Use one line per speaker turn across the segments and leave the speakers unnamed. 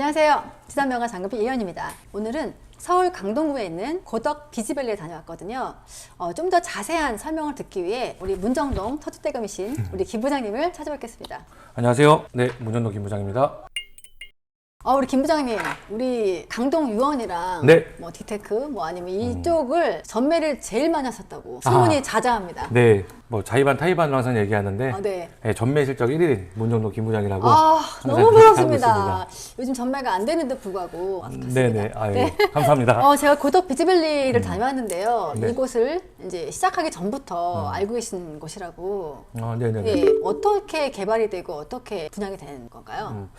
안녕하세요. 지산명가 장급이 이현입니다. 오늘은 서울 강동구에 있는 고덕 비즈밸리에 다녀왔거든요. 어, 좀 더 자세한 설명을 듣기 위해 우리 문정동 터줏대감이신 우리 김 부장님을 찾아뵙겠습니다.
안녕하세요. 네, 문전도 김 부장입니다.
어, 우리 김 부장님, 우리 강동 유원이랑
네.
뭐 디테크 뭐 아니면 이쪽을 전매를 제일 많이 하셨다고 소문이
아.
자자합니다.
네, 뭐 자의반 타의반으로 항상 얘기하는데
아, 네.
네, 전매 실적 1위 문정도 김 부장이라고
아,
항상
너무
그렇게 하고
부럽습니다. 요즘 전매가 안 되는데 불구하고 왔습니다.
네네, 아유, 감사합니다.
어, 제가 고덕 비즈밸리를 다녀왔는데요.
네.
이곳을 이제 시작하기 전부터 알고 계신 곳이라고.
어, 네네네.
예, 어떻게 개발이 되고 어떻게 분양이 되는 건가요?
음.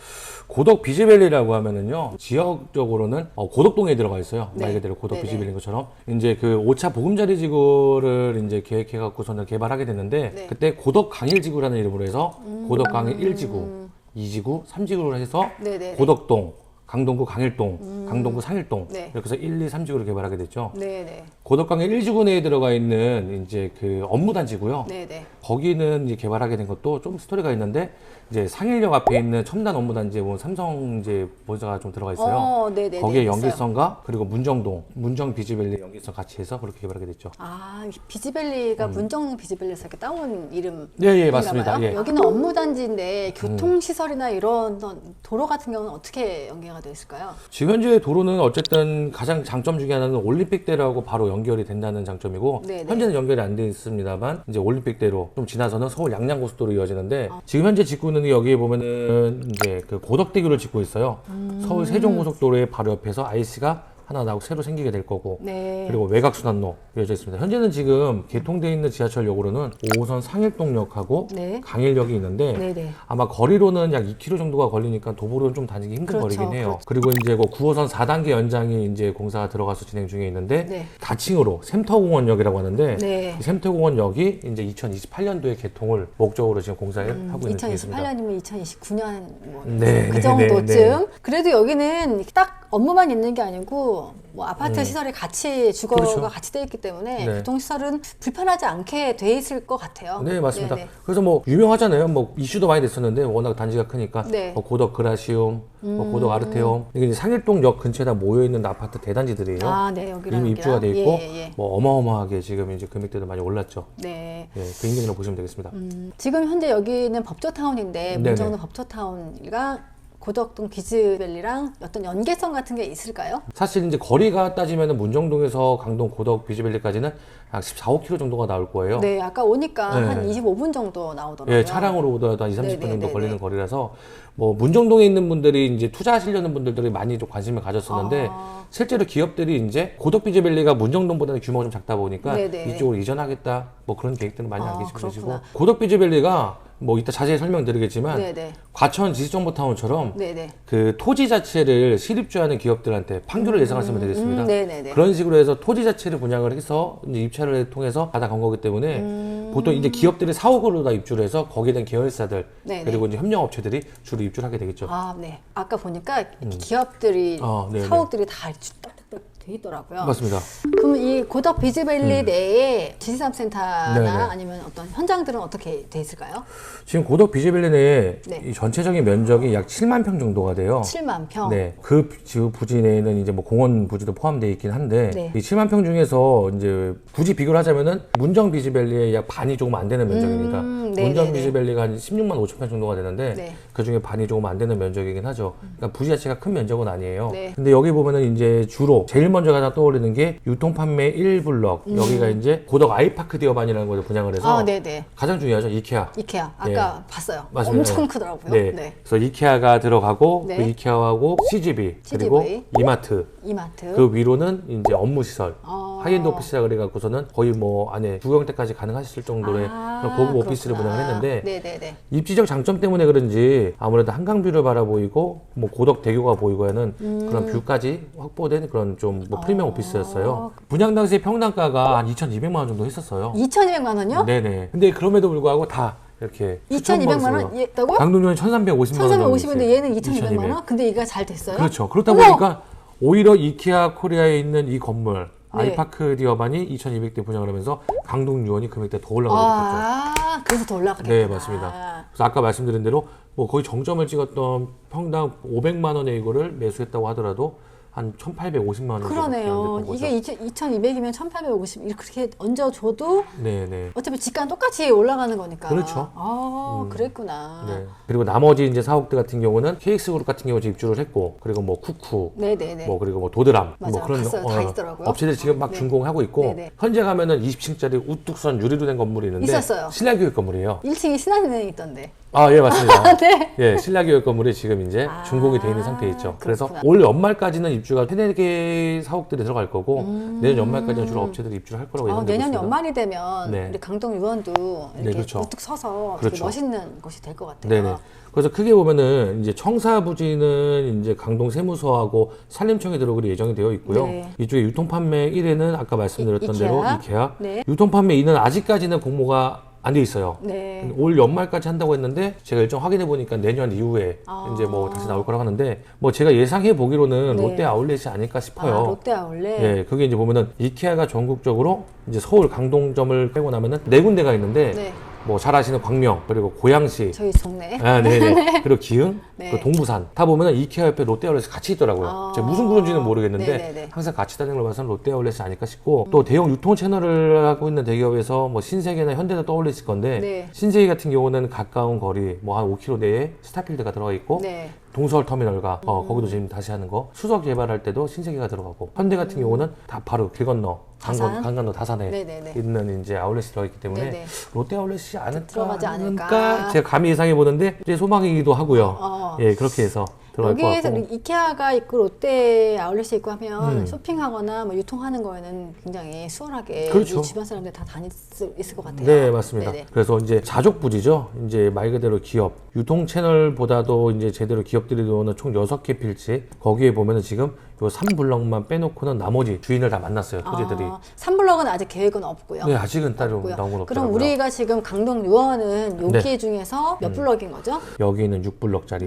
고덕 비즈밸리라 고 하면은요 지역적으로는 어, 고덕동에 들어가 있어요
네.
말 그대로 고덕. 비즈밸리인 것처럼 이제 그 5차 보금자리 지구를 이제 계획해 갖고서는 개발하게 됐는데
네. 음.
그때 고덕 강일 지구라는 이름으로 해서 고덕 강일 1지구 2지구 3지구로 해서
네네.
고덕동 강동구 강일동 강동구 상일동
네.
이렇게 해서 1, 2, 3지구를 개발하게 됐죠
네네.
고덕강일 1지구 내에 들어가 있는 이제 그 업무단지고요
네네.
거기는 이제 개발하게 된 것도 좀 스토리가 있는데 이제 상일역 앞에 있는 첨단 업무단지에 보면 삼성 이제 본사가 좀 들어가 있어요.
어, 네네네.
거기에
있어요.
연계성과 그리고 문정동, 문정 비즈밸리 연계성 같이 해서 그렇게 개발하게 됐죠.
아, 이 비즈밸리가 문정 비즈밸리에서 이렇게 따온 이름.
음. 예, 예, 맞습니다. 예.
여기는 업무단지인데 교통시설이나 이런 도로 같은 경우는 어떻게 연계가 되어 있을까요?
지금 현재 도로는 어쨌든 가장 장점 중에 하나는 올림픽대로하고 바로 연결이 된다는 장점이고
네네.
현재는 연결이 안 돼 있습니다만 이제 올림픽대로 좀 지나서는 서울 양양고속도로 이어지는데
아.
지금 현재 짓고는 여기에 보면은 이제 그 고덕대교를 짓고 있어요.
음.
서울 세종고속도로의 바로 옆에서 IC가 하나 나오고 새로 생기게 될 거고
네.
그리고 외곽순환로 이어져 있습니다. 현재는 지금 개통되어 있는 지하철역으로는 5호선 상일동역하고
네.
강일역이 있는데
네네.
아마 거리로는 약 2km 정도가 걸리니까 도보로는 좀 다니기 힘든
그렇죠,
거리긴 해요.
그렇죠.
그리고 이제 그 9호선 4단계 연장이 이제 공사가 들어가서 진행 중에 있는데
네.
다층으로 샘터공원역이라고 하는데
네.
이 샘터공원역이 이제 2028년도에 개통을 목적으로 지금 공사를
음,
하고 있는 중입니다.
2028년이면 2029년 뭐
네,
그
네,
정도쯤.
네, 네.
그래도 여기는 딱 업무만 있는 게 아니고 뭐 아파트
음.
시설이 같이 주거가
그렇죠.
같이 돼 있기 때문에
네.
교통 시설은 불편하지 않게 돼 있을 것 같아요.
네 맞습니다.
네네.
그래서 뭐 유명하잖아요. 뭐 이슈도 많이 됐었는데 워낙 단지가 크니까
네. 음.
뭐 고덕 그라시움, 뭐 고덕 아르테움 이게 이제 상일동역 근처에 다 모여 있는 아파트 대단지들이에요.
아, 네 여기랑
이미 입주가 돼 있고
예, 예, 예.
뭐 어마어마하게 지금 이제 금액대도 많이 올랐죠.
네.
예, 그 인증으로 보시면 되겠습니다.
음, 지금 현재 여기는 법조타운인데
네네.
문정동 법조타운이랑 고덕동 비즈밸리랑 어떤 연계성 같은 게 있을까요?
사실 이제 거리가 따지면 문정동에서 강동 고덕 비즈밸리까지는 약 14, 5km 정도가 나올 거예요.
네, 아까 오니까
네.
한 25분 정도 나오더라고요.
예, 차량으로 오더라도 한 2, 30분
네네,
정도
네네.
걸리는 거리라서 뭐 문정동에 있는 분들이 이제 투자하시려는 분들이 많이 좀 관심을 가졌었는데
아.
실제로 기업들이 이제 고덕 비즈밸리가 문정동보다는 규모가 좀 작다 보니까
네네.
이쪽으로 이전하겠다 뭐 그런 계획들은 많이
아,
안 계시고
그렇구나.
고덕 비즈밸리가 뭐 이따 자세히 설명드리겠지만
네네.
과천 지식정보타운처럼
네네.
그 토지 자체를 실입주하는 기업들한테 판교를 예상하시면 되겠습니다.
음.
그런 식으로 해서 토지 자체를 분양을 해서 이제 입 찰을 통해서 받아간 거기 때문에
음.
보통 이제 기업들이 사옥으로 다 입주를 해서 거기에 대한 계열사들
네네.
그리고 이제 협력업체들이 주로 입주를 하게 되겠죠.
아, 네. 아까 보니까 이렇게 기업들이
아, 네네.
사옥들이 다 딱딱딱 돼 있더라고요.
맞습니다.
그럼 이 고덕 비즈밸리 내에 지리산센터나
음. 네네.
아니면 어떤 현장들은 어떻게 돼 있을까요?
지금 고덕 비즈밸리 내에
네.
이 전체적인 면적이 약 7만 평 정도가 돼요.
7만 평.
네, 그 지- 부지 내에는 이제 뭐 공원 부지도 포함되어 있긴 한데
네.
이 7만 평 중에서 이제 굳이 비교를 하자면은 문정 비즈밸리의 약 반이 조금 안 되는 면적입니다.
음, 네네네.
문정 비즈밸리가 한 16만 5천 평 정도가 되는데
네.
그 중에 반이 조금 안 되는 면적이긴 하죠. 그러니까 부지 자체가 큰 면적은 아니에요.
네.
근데 여기 보면은 이제 주로 제일 먼저 가장 떠오르는 게 유통 판매 1블럭 여기가 이제 고덕 아이파크 디어반이라는 곳을 분양을 해서
음. 아, 네네.
가장 중요하죠 이케아.
이케아. 아까
네.
봤어요.
맞습니다.
엄청 크더라고요.
네.
네.
그래서 이케아가 들어가고
네.
그 이케아하고 CGV, 그리고
CGV.
이마트
이마트.
그 위로는 이제 업무 시설
어.
하이엔드 오피스라 그래갖고서는 거의 뭐 안에 주경대까지 가능하실 정도의
아,
그런 고급 오피스를. 분양을 했는데
네네네.
입지적 장점 때문에 그런지 아무래도 한강뷰를 바라보이고 뭐 고덕 대교가 보이고 하는
음.
그런 뷰까지 확보된 그런 좀뭐 프리미엄
어.
오피스였어요. 분양 당시 평당가가 한 2,200만 원 정도 했었어요.
2,200만 원요?
네네. 근데 그럼에도 불구하고 다 이렇게
2,200만 원이었다고요?
강동역이 1,350만 원.
1,350인데 얘는 2,200만 원? 근데 이가 잘 됐어요?
그렇죠. 그렇다
어머!
보니까 오히려 이케아 코리아에 있는 이 건물 아이파크 디어반이 2,200대 분양을 하면서 강동 유원이 금액대 더 올라가게 됐죠.
아, 그래서 더 올라가겠다.
네, 맞습니다. 그래서 아까 말씀드린 대로 뭐 거의 정점을 찍었던 평당 500만 원의 이거를 매수했다고 하더라도 한 1,850만 원
그러네요. 이게 2,200이면 1,850 이렇게 얹어줘도
네, 네.
어차피 집가는 똑같이 올라가는 거니까.
그렇죠.
아,
음.
그랬구나.
네. 그리고 나머지 이제 사업들 같은 경우는 KX 그룹 같은 경우 입주를 했고 그리고 뭐 쿠쿠
네, 네, 네.
뭐 그리고 뭐 도드람
맞아요.
뭐 그런
봤어요. 다 있더라고요.
업체들이 지금 막
네.
준공하고 있고
네, 네.
현재 가면은 20층짜리 우뚝 선 유리로 된 건물이 있는데
있었어요.
신라교육 건물이에요.
1층이 신한은행 있던데.
아, 예, 맞습니다.
네.
예, 신라교육 건물이 지금 이제
아,
준공이 돼 있는 상태에 있죠. 그래서
그렇구나.
올 연말까지는 입주가 세네 개 사옥들이 들어갈 거고 내년 연말까지는 주로
음.
업체들이 입주를 할 거라고
아,
예상되고
내년
있습니다.
연말이 되면
네.
우리 강동 유원도 이렇게
네, 그렇죠.
우뚝 서서 되게
그렇죠.
멋있는 곳이 될 것 같아요.
네네. 그래서 크게 보면은 이제 청사 부지는 이제 강동 세무서하고 산림청에 들어오기로 예정이 되어 있고요.
네.
이쪽에 유통 판매 1회는 아까 말씀드렸던
이-
대로
이케아.
이케아.
네.
유통 판매 2는 아직까지는 공모가 안 돼 있어요.
네.
올 연말까지 한다고 했는데 제가 일정 확인해 보니까 내년 이후에
아.
이제 뭐 다시 나올 거라고 하는데 뭐 제가 예상해 보기로는
네.
롯데 아울렛이 아닐까 싶어요.
아, 롯데 아울렛.
예, 그게 이제 보면은 이케아가 전국적으로 이제 서울 강동점을 빼고 나면은 네 군데가 있는데
네.
뭐잘 아시는 광명 그리고 고양시
저희 동네.
아, 네네. 그리고 기흥,
네.
그리고 동부산. 다 보면은 이케아 옆에 롯데아울렛이 같이 있더라고요.
아.
제가 무슨 구조인지는 모르겠는데
네네네.
항상 같이 다니는 걸 봐서는 롯데아울렛이 아닐까 싶고 또 대형 유통 채널을 하고 있는 대기업에서 뭐 신세계나 현대도 떠올리실 건데
네.
신세계 같은 경우는 가까운 거리 뭐 한 5km 내에 스타필드가 들어가 있고
네.
동서울 터미널과 어,
음.
거기도 지금 다시 하는 거 수석 개발할 때도 신세계가 들어가고 현대 같은 경우는 다 바로 길 건너 강건,
음. 다산?
강간도 다산에
네네네.
있는 이제 아울렛이 들어가 있기 때문에
네네.
롯데 아울렛이 않을까,
들어가지 않을까.
제가 감히 예상해 보는데 제 소망이기도 하고요.
어.
예 그렇게 해서 들어갈 것
여기에서
같고
우리 이케아가 있고 롯데 아울렛이 있고 하면
음.
쇼핑하거나 뭐 유통하는 거에는 굉장히 수월하게
그렇죠.
이 주변 사람들 다 다닐 수 있을 것 같아요.
네 맞습니다.
네네.
그래서 이제 자족 부지죠. 이제 말 그대로 기업 유통 채널보다도 이제 제대로 기업들이 들어오는 총 6개 필지 거기에 보면은 지금 요 3블럭만 빼놓고는 나머지 주인을 다 만났어요 토지들이.
아, 3블럭은 아직 계획은 없고요.
네 아직은 따로
없고요.
나온 건
그럼
없더라고요.
우리가 지금 강동 유원은 여기
네.
중에서 몇 블럭인 거죠?
여기는 6블럭짜리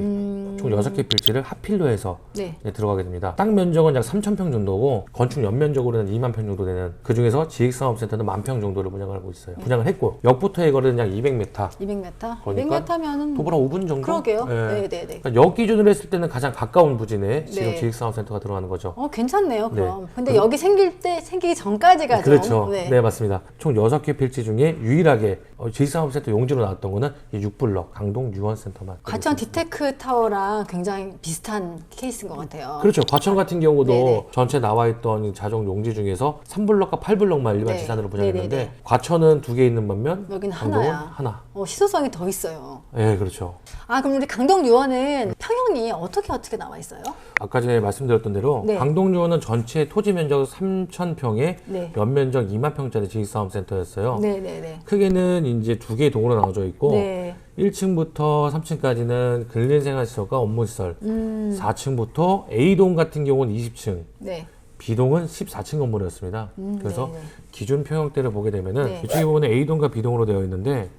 총 6개 필지를 하필로 해서
음. 네.
네, 들어가게 됩니다. 땅 면적은 약 3,000평 정도고 건축 연면적으로는 2만 평 정도 되는 그 중에서 지익산업센터는 만평 정도를 분양을 하고 있어요. 분양을 했고 역부터의 거리는 약 200m.
200m?
그러니까
200m면은
도보로 5분 정도?
그러게요.
예.
네, 네, 네.
그러니까 역 기준으로 했을 때는 가장 가까운 부지네. 지금
네.
지익산업센터가 들어 가는 거죠.
어, 괜찮네요,
네.
그럼. 근데 여기 생길 때, 생기기 전까지가 좀.
그렇죠.
네.
네. 맞습니다. 총 6개 필지 중에 유일하게 어, 지익산업센터 용지로 나왔던 거는 이 6블럭 강동 유원센터만.
과천 디테크 타워랑 굉장히 비슷한 케이스인 것 같아요.
그렇죠. 과천 같은 경우도
네네.
전체 나와 있던 이 자정 용지 중에서 3블럭과 8블럭만 일반
네.
지산으로 분양했는데
네네네.
과천은 두 개 있는 반면
여기는 하나야.
하나.
어, 시소성이 더 있어요.
예, 그렇죠.
아, 그럼 우리 강동 유원은 평형이 어떻게 어떻게 나와 있어요?
아까 전에 말씀드렸던 대로
네.
강동유원은 전체 토지 면적 3,000평에
네.
연면적 2만 평짜리 지식사업센터였어요.
네네네.
크게는 이제 두 개의 동으로 나눠져 있고
네.
1층부터 3층까지는 근린생활시설과 업무시설,
음,
4층부터 A동 같은 경우는 20층,
네.
B동은 14층 건물이었습니다.
음,
그래서
네네.
기준 평형대를 보게 되면은
네.
이쪽에 보면 A동과 B동으로 되어 있는데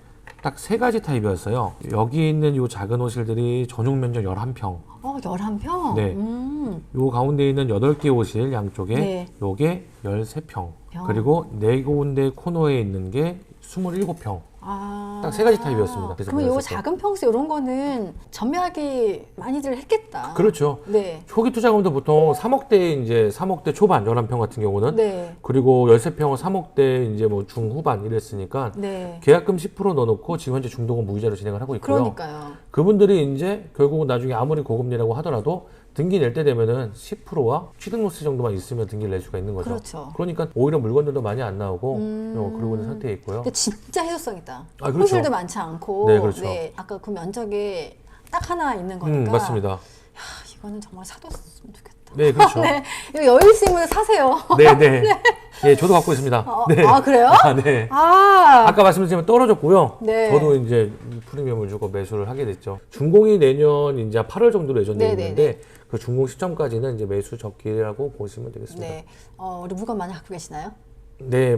딱 세 가지 타입이었어요. 여기 있는 이 작은 호실들이 전용 면적 11평,
어, 11평?
네.
음,
요 가운데 있는 8개 호실 양쪽에
네.
요게 13평.
평.
그리고 네 군데 코너에 있는 게 27평.
아.
딱세 가지 타입이었습니다. 그래서
그러면
때.
작은 평수 이런 거는 전매하기 많이들 했겠다.
그렇죠.
네.
초기 투자금도 보통 3억대 이제 3억대 초반 11평 같은 경우는
네.
그리고 13평은 3억대 이제 뭐 중후반 이랬으니까
네.
계약금 10% 넣어놓고 지금 현재 중도금 무이자로 진행을 하고 있고요.
그러니까요.
그분들이 이제 결국은 나중에 아무리 고금리라고 하더라도 등기 낼 때 되면은 10%와 취득로스 정도만 있으면 등기를 낼 수가 있는 거죠.
그렇죠.
러니까 오히려 물건들도 많이 안 나오고
음.
어, 그러고 있는 상태에 있고요.
근데 진짜 해소성 있다.
아, 그렇죠.
호실도 많지 않고.
네, 그렇죠.
아까 그 면적이 딱 하나 있는
음,
거니까.
맞습니다.
야, 이거는 정말 사뒀으면 좋겠다.
네, 그렇죠.
네. 이거 여유 있으면 사세요.
네, 네. 예, 저도 갖고 있습니다.
어,
네.
아, 그래요?
아, 네.
아.
아까 말씀드렸지만 떨어졌고요.
네.
저도 이제 프리미엄을 주고 매수를 하게 됐죠. 준공이 내년 이제 8월 정도로 예정되어
네, 네,
있는데 그 준공 시점까지는 이제 매수 적기라고 보시면 되겠습니다. 네,
네. 어, 우리 물건 많이 갖고 계시나요?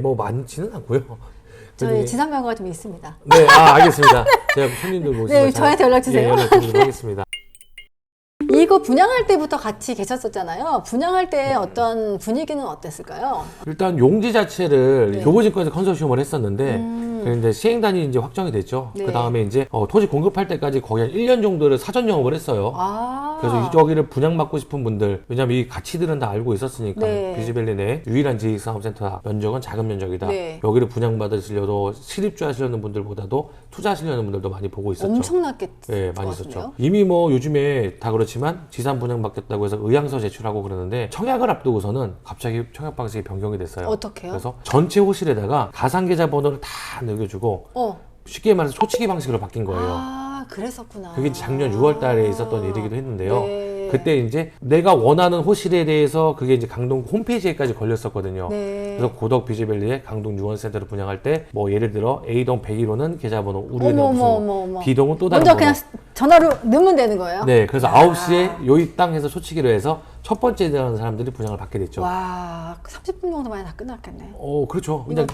뭐 많지는 않고요.
저희
그래도
지상명가 좀 있습니다.
네, 아, 알겠습니다. 제가 손님들 모시면
네, 저한테 연락 주세요.
예, 연락 드리도록 하겠습니다.
이 이거 분양할 때부터 같이 계셨었잖아요. 분양할 때 어떤 분위기는 어땠을까요?
일단 용지 자체를
네.
교보증권에서 컨소시엄을 했었는데
음.
그런데 시행단이 이제 확정이 됐죠.
네.
그 다음에 이제 어, 토지 공급할 때까지 거의 한 1년 정도를 사전 영업을 했어요.
아.
그래서 여기를 분양받고 싶은 분들 왜냐면 이 가치들은 다 알고 있었으니까
네.
비즈밸리 내 유일한 지식사업센터 면적은 작은 면적이다.
네.
여기를 분양받으시려도 실입주 하시려는 분들보다도 투자하시려는 분들도 많이 보고 있었죠.
엄청났겠
예, 많이
것
있었죠. 이미 뭐 요즘에 다 그렇지만 지산 분양받겠다고 해서 의향서 제출하고 그러는데 청약을 앞두고서는 갑자기 청약 방식이 변경이 됐어요.
어떻게요?
그래서 전체 호실에다가 가상 계좌 번호를 다 넣 어주고
어.
쉽게 말해서 초치기 방식으로 바뀐 거예요.
아, 그랬었구나.
그게 작년 6월 달에 있었던 일이기도 했는데요.
네.
그때 이제 내가 원하는 호실에 대해서 그게 이제 강동 홈페이지에까지 걸렸었거든요.
네.
그래서 고덕 비즈밸리의 강동 유원센터를 분양할 때 뭐 예를 들어 A동 101호는 계좌번호 우리는
어머,
무슨
어머, 어머, 어머.
B동은 또 다른
먼저
번호.
그냥 전화로 넣으면 되는 거예요?
네, 그래서
아.
9시에 요이 땅에서 초치기로 해서 첫 번째 되는 사람들이 분양을 받게 됐죠.
와, 30분 정도 만에 다 끝났겠네.
어, 그렇죠. 그냥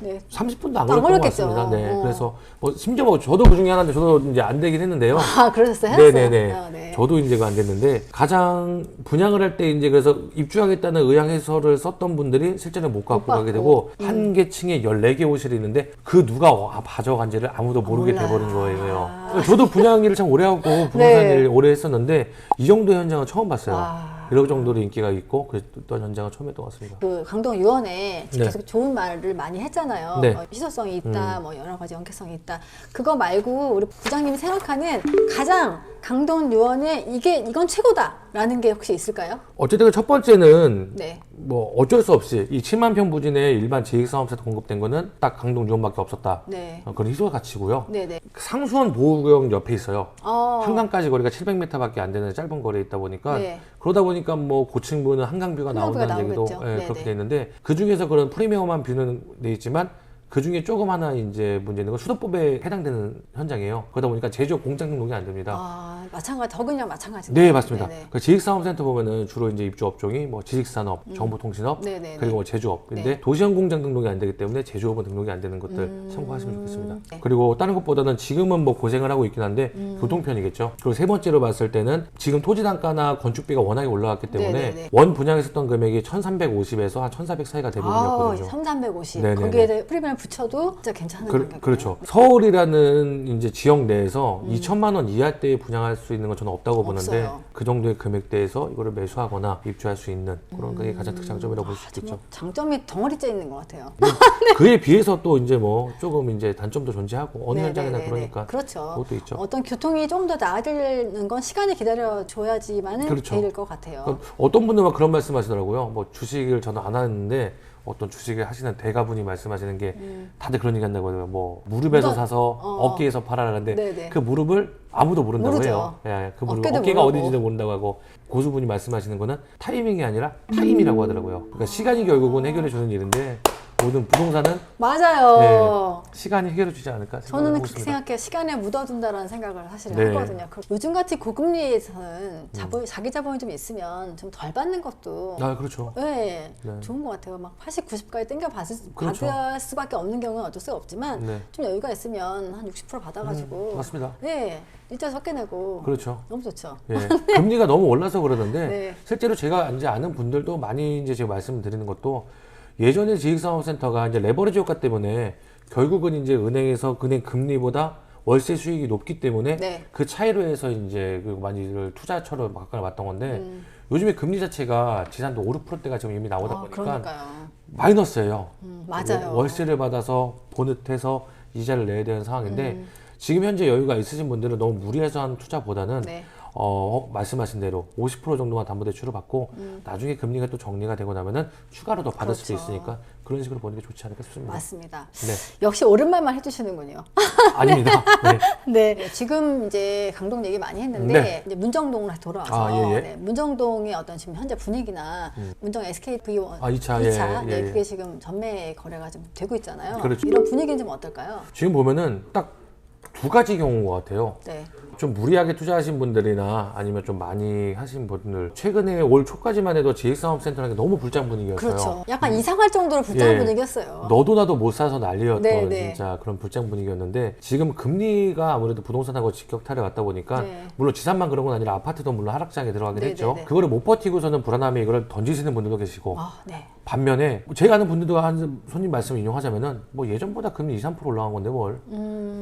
네.
30분도
안안
걸렸던 것
걸렸겠죠.
같습니다. 네,
어.
그래서 뭐 심지어 뭐 저도 그 중에 하나인데 저도 이제 안 되긴 했는데요.
아, 그러셨어요?
네네네.
아, 네.
저도 이제 그안 됐는데 가장 분양을 할 때 이제 그래서 입주하겠다는 의향해서를 썼던 분들이 실제로 못 갖고
못
가게. 되고 한 개 층에 14개 호실이 있는데 그 누가 와- 가져간지를 아무도 모르게. 돼버린 거예요.
아.
저도 분양 일을 참 오래 하고 부동산
네.
일 오래 했었는데 이 정도 현장은 처음 봤어요.
와.
이럴 정도로 인기가 있고 그랬던 현장은 처음이었던 것 같습니다.
그 강동 유원에
네.
계속 좋은 말을 많이 했잖아요.
네. 음.
어, 희소성이 있다, 뭐 여러 가지 연계성이 있다. 그거 말고 우리 부장님이 생각하는 가장 강동 유원에 이게 이건 최고다 라는 게 혹시 있을까요?
어쨌든 첫 번째는
네.
뭐 어쩔 수 없이 이 7만 평 부진에 일반 지식사업센터 공급된 거는 딱 강동 유원밖에 없었다.
네.
어, 그런 희소가 가치고요.
네, 네.
상수원 보호구역 옆에 있어요.
어.
한강까지 거리가 700m밖에 안 되는 짧은 거리에 있다 보니까
네.
그러다 보니까 뭐 고층 부는 한강뷰가
한강뷰가
나온다는 얘기도. 예,
네네.
그렇게 돼 있는데 그 중에서 그런 프리미엄한 뷰는 돼 있지만 그 중에 조금 하나 이제 문제 있는 건 수도법에 해당되는 현장이에요. 그러다 보니까 제조업 공장 등록이 안 됩니다.
아, 마찬가지, 더그냥 마찬가지.
네 맞습니다. 그 지식사업센터 보면은 주로 이제 입주 업종이 뭐 지식산업, 정보통신업,
음. 네네네.
그리고 뭐 제조업. 근데
네.
도시형 공장 등록이 안 되기 때문에 제조업은 등록이 안 되는 것들 참고하시면 좋겠습니다.
네.
그리고 다른 것보다는 지금은 뭐 고생을 하고 있긴 한데
음.
교통편이겠죠. 그리고 세 번째로 봤을 때는 지금 토지 단가나 건축비가 워낙에 올라갔기 때문에
네네네.
원 분양했었던 금액이 1,350에서 한 1,400 사이가
아,
대부분이었거든요.
3,350.
네네네.
거기에 프리미엄 붙여도 진짜 괜찮은
그,
가격이에요.
그렇죠. 서울이라는 이제 지역 내에서
음.
2천만 원 이하 대에 분양할 수 있는 건 저는 없다고 보는데
없어요.
그 정도의 금액대에서 이거를 매수하거나 입주할 수 있는 그런 게 가장 특장점이라고 볼 수 있겠죠.
장점이 덩어리째 있는 것 같아요.
그에 비해서 또 이제 뭐 조금 이제 단점도 존재하고 어느
네,
현장이나
네, 네,
그러니까
네. 그렇죠.
그것도 있죠.
어떤 교통이 좀 더 나아지는 건 시간을 기다려 줘야지만은
그렇죠.
될것 같아요.
그러니까 어떤 분들은 막 그런 말씀하시더라고요. 뭐 주식을 저는 안 하는데 어떤 주식을 하시는 대가분이 말씀하시는 게 다들 그런 얘기 한다고 해요. 뭐 무릎에서
묻어-
사서
음. 어.
어깨에서 팔아라는데
네네.
그 무릎을 아무도 모른다고
모르죠.
해요. 예, 예, 그 무릎 어깨가
모르고.
어딘지도 모른다고 하고 고수분이 말씀하시는 거는 타이밍이 아니라 타임이라고 하더라고요. 그러니까 시간이 결국은 해결해 주는 일인데 모든 부동산은
맞아요.
네, 시간이 해결해 주지 않을까
저는 그렇게
있습니다.
생각해요. 시간에 묻어둔다라는 생각을 사실
네.
하거든요. 그 요즘같이 고금리에서는 자본, 자기 자본이 좀 있으면 좀 덜 받는 것도
아 그렇죠.
네,
네.
좋은 것 같아요. 막 80, 90까지 땡겨 받을,
그렇죠.
받을 수밖에 없는 경우는 어쩔 수가 없지만
네.
좀 여유가 있으면 한 60% 받아가지고
음, 맞습니다.
네, 일자 적게 내고
그렇죠.
너무 좋죠.
예, 금리가 너무 올라서 그러는데
네.
실제로 제가 이제 아는 분들도 많이 이제 제가 말씀드리는 것도 예전에 지식사업센터가 이제 레버리지 효과 때문에 결국은 이제 은행에서 은행 금리보다 월세 수익이 높기 때문에
네.
그 차이로 해서 이제 그 많이들 투자처로 가까이 왔던 건데
음.
요즘에 금리 자체가 지산도 5, 6%대가 지금 이미 나오다
아,
보니까
그러니까요.
마이너스예요.
음, 맞아요.
월세를 받아서 보넷해서 이자를 내야 되는 상황인데
음.
지금 현재 여유가 있으신 분들은 너무 무리해서 하는 투자보다는
네.
어, 말씀하신 대로 50% 정도만 담보 대출을 받고
음.
나중에 금리가 또 정리가 되고 나면은 추가로 더 받을 수도
그렇죠.
있으니까 그런 식으로 보는 게 좋지 않을까 싶습니다.
맞습니다.
네,
역시 오랜만만 해주시는군요.
아닙니다. 네.
네. 지금 이제 강동 얘기 많이 했는데
네.
이제 문정동으로 돌아와서
아, 예, 예.
네, 문정동의 어떤 지금 현재 분위기나 문정 SKV1
아, 2차,
이
예,
차
예,
네,
예.
그게 지금 전매 거래가 좀 되고 있잖아요.
그렇죠.
이런 분위기는 좀 어떨까요?
지금 보면은 딱 두 가지 경우인 것 같아요.
네.
좀 무리하게 투자하신 분들이나 아니면 좀 많이 하신 분들 최근에 올 초까지만 해도 지식산업센터라는 게 너무 불장 분위기였어요.
그렇죠. 약간 이상할 정도로 불쌍한
예.
분위기였어요.
너도 나도 못 사서 난리였던
네, 네.
진짜 그런 불장 분위기였는데 지금 금리가 아무래도 부동산하고 직격탄을 왔다 보니까
네.
물론 지산만 그런 건 아니라 아파트도 물론 하락장에 들어가긴
네,
했죠.
네, 네.
그거를 못 버티고서는 불안함에 이걸 던지시는 분들도 계시고
아, 네.
반면에 제가 아는 분들도 한 손님 말씀 인용하자면은 뭐 예전보다 금리 2, 3% 올라간 건데 뭘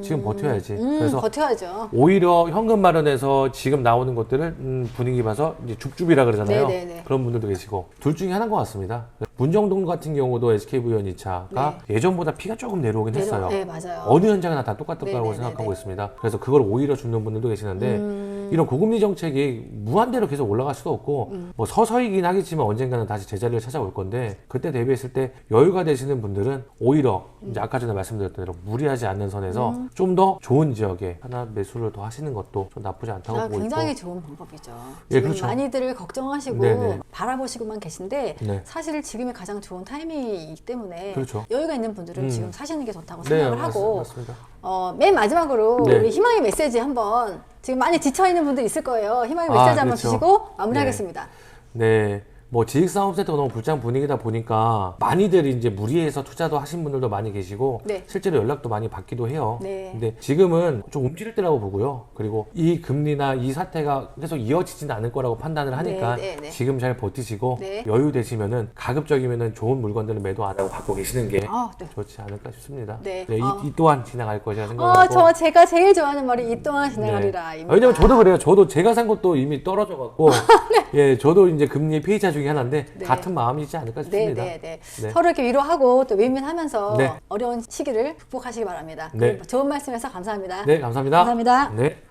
지금 버텨야지.
음,
그래서
버텨야죠.
오히려 현금 마련해서 지금 나오는 것들을 음, 분위기 봐서 이제 줍줍이라 그러잖아요.
네네네.
그런 분들도 계시고 둘 중에 하나인 것 같습니다. 문정동 같은 경우도 SK부연 2차가 예전보다 피가 조금 내려오긴 했어요.
네, 맞아요.
어느 현장이나 다 똑같다고
네네네네.
생각하고 있습니다. 그래서 그걸 오히려 줍는 분들도 계시는데
음.
이런 고금리 정책이 무한대로 계속 올라갈 수도 없고
음.
뭐 서서이긴 하겠지만 언젠가는 다시 제자리를 찾아올 건데 그때 대비했을 때 여유가 되시는 분들은 오히려 이제 아까 전에 말씀드렸던 대로 무리하지 않는 선에서
음.
좀더 좋은 지역에 하나 매수를 더 하시는 것도 좀 나쁘지 않다고
아,
보고
굉장히
있고
좋은 방법이죠.
예, 그렇죠.
많이들 걱정하시고
네네.
바라보시고만 계신데
네.
사실 지금이 가장 좋은 타이밍이기 때문에
그렇죠.
여유가 있는 분들은
음.
지금 사시는 게 좋다고
네
생각을
맞-
하고
맞습니다.
어, 맨 마지막으로
네.
우리 희망의 메시지 한번 지금 많이 지쳐 있는 분들 있을 거예요. 희망의
아,
메시지 한번
그렇죠.
주시고 마무리하겠습니다.
네. 뭐 지식산업센터가 너무 불장 분위기다 보니까 많이들 이제 무리해서 투자도 하신 분들도 많이 계시고
네.
실제로 연락도 많이 받기도 해요.
네.
근데 지금은 좀 움직일 때라고 보고요. 그리고 이 금리나 이 사태가 계속 이어지지는 않을 거라고 판단을 하니까
네, 네, 네.
지금 잘 버티시고
네.
여유 되시면은 가급적이면은 좋은 물건들을 매도 안 하고 갖고 계시는 게
아, 네.
좋지 않을까 싶습니다.
네.
이,
아.
이 또한 지나갈 것이라
어,
생각하고.
저 제가 제일 좋아하는 말이 이
네.
지나가리라.
아, 왜냐면 저도 그래요. 저도 제가 산 것도 이미 떨어져 갖고 예, 저도 이제 금리의 피해자 중에 하나인데
네.
같은 마음이지 않을까
네,
싶습니다.
네, 네,
네.
서로 이렇게 위로하고 또 윈윈하면서
네.
어려운 시기를 극복하시기 바랍니다.
네.
좋은 말씀해서 감사합니다.
네, 감사합니다.
감사합니다.
네.